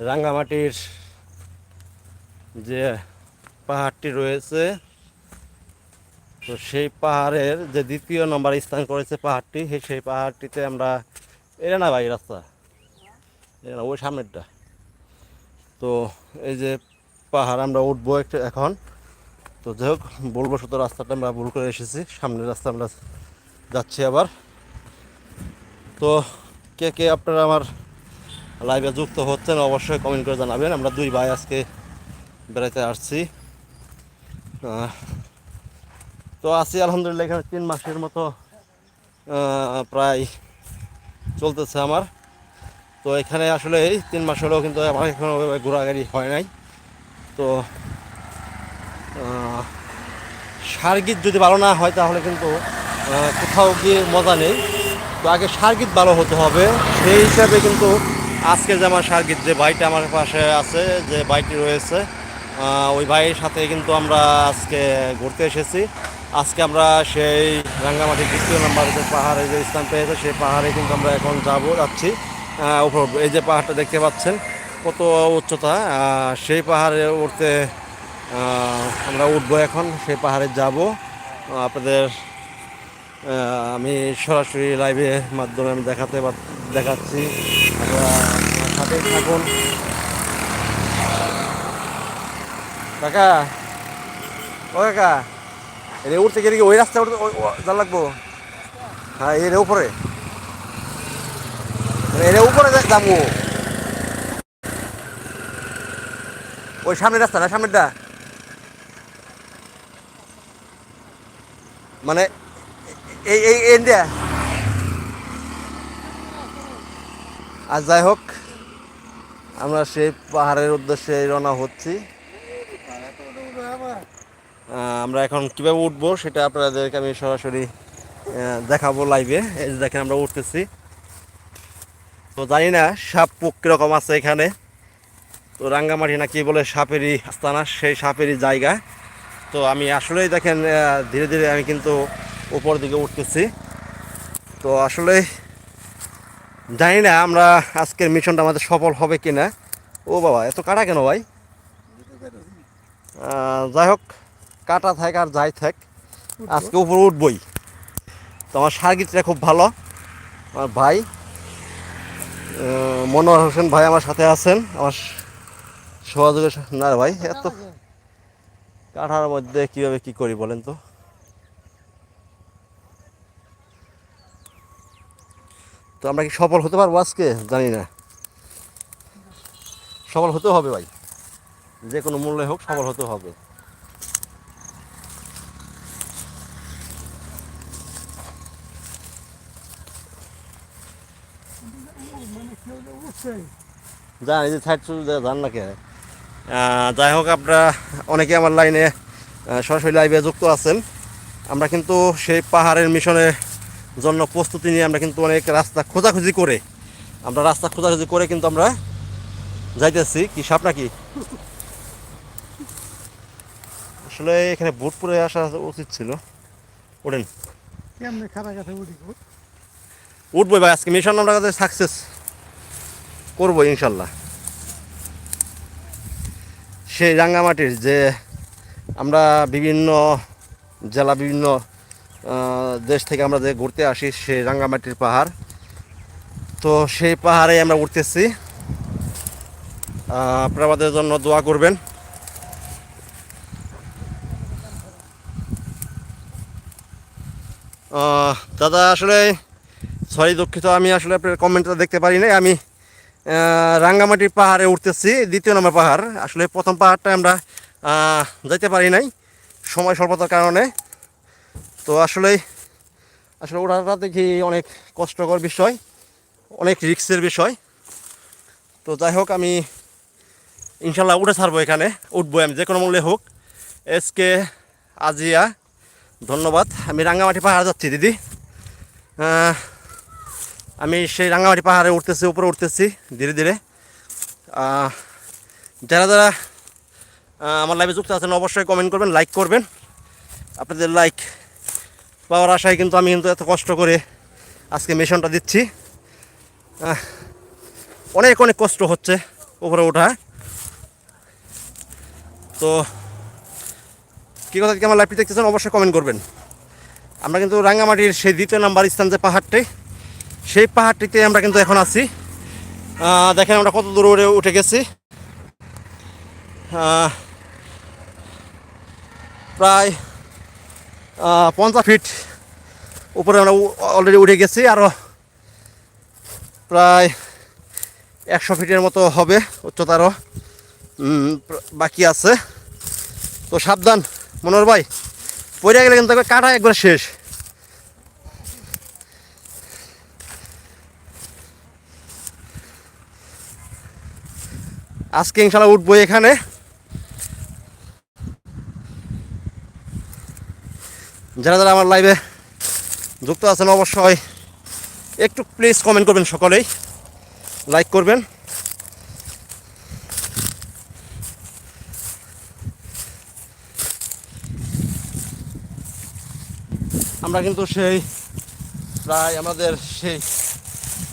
রাঙ্গামাটির যে পাহাড়টি রয়েছে, তো সেই পাহাড়ের যে দ্বিতীয় নম্বর স্থান করেছে পাহাড়টি সেই- পাহাড়টিতে আমরা এটা না ভাই রাস্তা। না ওই সামনেরটা। তো এই যে পাহাড় আমরা উঠবো একটু এখন। তো যাই হোক বলব শুধু রাস্তাটা আমরা ভুল করে এসেছি। সামনের রাস্তা আমরা যাচ্ছি আবার। তো কে কে আপনারা আমার লাইভে যুক্ত হচ্ছেন, অবশ্যই কমেন্ট করে জানাবেন। আমরা দুই ভাই আজকে বেড়াতে আসছি। তো আছি আলহামদুলিল্লাহ, এখানে তিন মাসের মতো প্রায় চলতেছে আমার। তো এখানে আসলে এই তিন মাস হলেও কিন্তু আমার এখনও ওইভাবে ঘোরাঘুরি হয় নাই। তো সার্গিত যদি ভালো না হয় তাহলে কিন্তু কোথাও গিয়ে মজা নেই। তো আগে সার্গিত ভালো হতে হবে, সেই হিসাবে কিন্তু আজকে যে আমার সার্গিত যে ভাইটা আমার পাশে আছে, যে বাইকটি রয়েছে ওই ভাইয়ের সাথে কিন্তু আমরা আজকে ঘুরতে এসেছি। আজকে আমরা সেই রাঙ্গামাটি দ্বিতীয় নাম্বার যে পাহাড়ে যে স্থান পেয়েছে, সেই পাহাড়ে কিন্তু আমরা এখন যাব, যাচ্ছি। উপর, এই যে পাহাড়টা দেখতে পাচ্ছেন, কত উচ্চতা। সেই পাহাড়ে উঠতে আমরা উঠবো এখন, সেই পাহাড়ে যাব। আপনাদের আমি সরাসরি লাইভের মাধ্যমে আমি দেখাতে দেখাচ্ছি। আমার সাথেই থাকুন কাকা ও কাকা এর উঠতে গেলে ওই রাস্তা উঠতে যা লাগবো হ্যাঁ এর উপরে মানে এর উপরে যাব ওই সামনের রাস্তা না সামনেরটা মানে এই এই ইন্ডিয়া আর যাই হোক আমরা সেই পাহাড়ের উদ্দেশ্যে রওনা হচ্ছি। আমরা এখন কীভাবে উঠবো সেটা আপনাদেরকে আমি সরাসরি দেখাবো লাইভে এই দেখেন আমরা উঠতেছি। তো জানি না, সাপ পোক কীরকম আছে এখানে। তো রাঙ্গামাটি না কি বলে, সাপেরই আস্তানা, সেই সাপেরই জায়গা। তো আমি আসলেই দেখেন ধীরে ধীরে আমি কিন্তু উপর দিকে উঠতেছি। তো আসলে জানি না আমরা আজকের মিশনটা আমাদের সফল হবে কি না ও বাবা এত কাটা কেন ভাই? যাই হোক কাটা থাক আর যাই থাক আজকে উপর উঠবই। তো আমার সার্গিটটা খুব ভালো। আমার ভাই আহ, মনোয়ার হোসেন ভাই আমার সাথে আছেন। আমার সহযোগের না ভাই এত কাঠার মধ্যে কীভাবে কী করি বলেন তো? তো আমরা কি সফল হতে পারব আজকে? জানি না। সফল হতে হবে ভাই। যে কোনো মূল্যে হোক সফল হতে হবে। যান এই যে যান না কে? যাই হোক, আপনারা অনেকে আমার লাইনে সরাসরি লাইভে যুক্ত আছেন। আমরা কিন্তু সেই পাহাড়ের মিশনের জন্য প্রস্তুতি নিয়ে আমরা কিন্তু অনেক রাস্তা খোঁজাখুঁজি করে আমরা রাস্তা খোঁজাখুঁজি করে কিন্তু আমরা যাইতেছি। কি সাপ নাকি? আসলে এখানে বুট পরে আসা উচিত ছিল। ওঠেন? উঠবো? ভাই আজকে মিশন আমরা কাছে সাকসেস করব ইনশাল্লাহ। সেই রাঙ্গামাটির যে আমরা বিভিন্ন জেলা বিভিন্ন দেশ থেকে আমরা যে ঘুরতে আসি, সেই রাঙ্গামাটির পাহাড়। তো সেই পাহাড়ে আমরা উঠতেছি। আপনারা আমাদের জন্য দোয়া করবেন। দাদা, আসলে সরি দুঃখিত, আমি আসলে আপনার কমেন্টটা দেখতে পারি নাই। আমি রাঙ্গামাটির পাহাড়ে উঠতেছি, দ্বিতীয় নম্বর পাহাড়। আসলে প্রথম পাহাড়টা আমরা যাইতে পারি নাই, সময় স্বল্পতার কারণে। তো আসলে আসলে ওঠাটা দেখি অনেক কষ্টকর বিষয়, অনেক রিক্সের বিষয়। তো যাই হোক, আমি ইনশাল্লাহ উঠে ছাড়বো এখানে, উঠবো আমি, যে কোনো মূল্যে হোক। এসকে আজিয়া, ধন্যবাদ। আমি রাঙ্গামাটি পাহাড় যাচ্ছি, দিদি। আমি সেই রাঙ্গামাটি পাহাড়ে উঠতেছি, উপরে উঠতেছি, ধীরে ধীরে। যারা যারা আমার লাইভে যুক্ত আছেন, অবশ্যই কমেন্ট করবেন লাইক করবেন। আপনাদের লাইক পাওয়ার আশায় কিন্তু আমি কিন্তু এত কষ্ট করে আজকে মিশনটা দিচ্ছি। অনেক অনেক কষ্ট হচ্ছে উপরে ওঠা। তো কী কথা, কি আমার লাইভটি দেখতেছেন অবশ্যই কমেন্ট করবেন। আমরা কিন্তু রাঙ্গামাটির সেই দ্বিতীয় নাম্বার স্থান যে পাহাড়টি, সেই পাহাড়টিতে আমরা কিন্তু এখন আছি। দেখেন আমরা কত দূর উড়ে উঠে গেছি। প্রায় পঞ্চাশ ফিট উপরে আমরা অলরেডি উঠে গেছি আরও প্রায় একশো ফিটের মতো হবে উচ্চতারও। বাকি আছে। তো সাবধান, মনোহর ভাই, পড়ে গেলে কিন্তু কাটা একবার শেষ। আজকে ইনশাল্লাহ উঠবো এখানে। যারা যারা আমার লাইভে যুক্ত আছেন অবশ্যই একটু প্লিজ কমেন্ট করবেন সকলেই। লাইক করবেন। আমরা কিন্তু সেই, প্রায় আমাদের সেই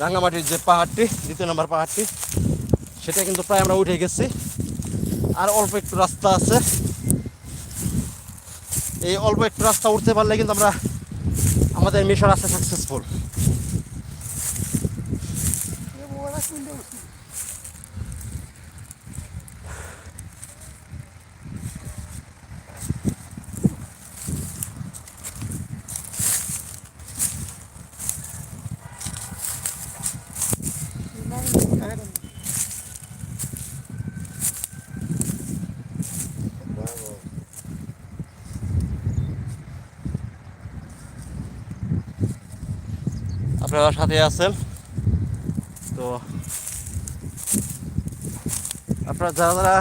রাঙ্গামাটির যে পাহাড়টি, দ্বিতীয় নম্বর পাহাড়টি, সেটা কিন্তু প্রায় আমরা উঠে গেছি। আর অল্প একটু রাস্তা আছে। এই অল্প একটু রাস্তা উঠতে পারলে কিন্তু আমরা আমাদের মিশন আছে সাকসেসফুল আপনারা সাথে আছেন? তো আপনারা যারা যারা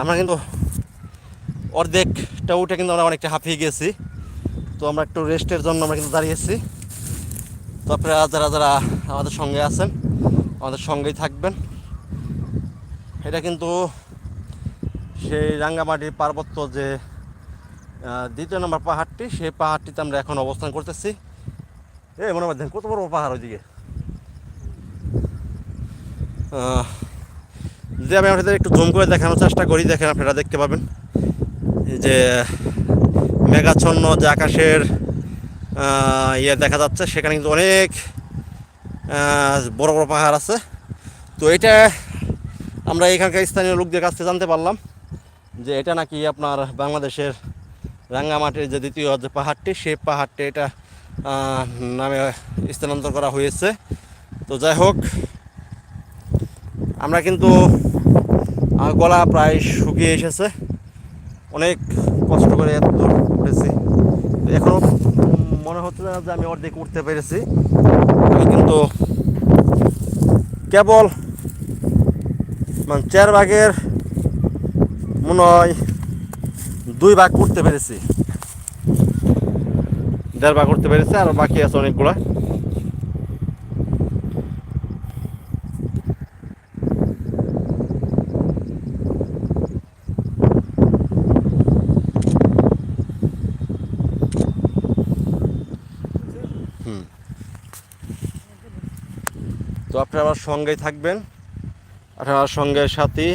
আমরা কিন্তু অর্ধেকটা উঠে কিন্তু আমরা অনেকটা হাঁপিয়ে গেছি। তো আমরা একটু রেস্টের জন্য আমরা কিন্তু দাঁড়িয়েছি। তো আপনারা যারা যারা আমাদের সঙ্গে আছেন, আমাদের সঙ্গেই থাকবেন। এটা কিন্তু সেই রাঙ্গামাটির পার্বত্য যে দ্বিতীয় নম্বর পাহাড়টি, সেই পাহাড়টিতে আমরা এখন অবস্থান করতেছি। এ, মনে হয় কত বড় পাহাড় ওইদিকে। যদি আমি আপনাদের একটু জুম করে দেখানোর চেষ্টা করি, দেখেন আপনারা দেখতে পাবেন। যে মেঘাচ্ছন্ন যে আকাশের ইয়ে দেখা যাচ্ছে, সেখানে কিন্তু অনেক বড় বড় পাহাড় আছে। তো এটা আমরা এখানকার স্থানীয় লোকদের কাছ থেকে জানতে পারলাম যে এটা নাকি আপনার বাংলাদেশের রাঙ্গামাটির যে দ্বিতীয় যে পাহাড়টি, সেই পাহাড়টি এটা নামে স্থানান্তর করা হয়েছে। তো যাই হোক, আমরা কিন্তু গলা প্রায় শুকিয়ে এসেছে। অনেক কষ্ট করে এত দূর উঠেছি। তো এখনও মনে হচ্ছে না যে আমি অর্ধেক উঠতে পেরেছি। আমি কিন্তু কেবল মানে চার ভাগের মনে হয় দুই ভাগ করতে পেরেছি। দেড় ভাগ করতে পেরেছি আর বাকি আছে অনেকগুলা। তো আপনারা আমার সঙ্গেই থাকবেন। সঙ্গে সাথী।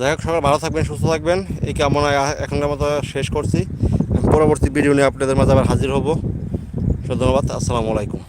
যাই হোক সবাই ভালো থাকবেন, সুস্থ থাকবেন। এই কামনায় এখনকার মতো শেষ করছি। পরবর্তী ভিডিও নিয়ে আপনাদের মাঝে আবার হাজির হব। ধন্যবাদ, আসসালামু আলাইকুম।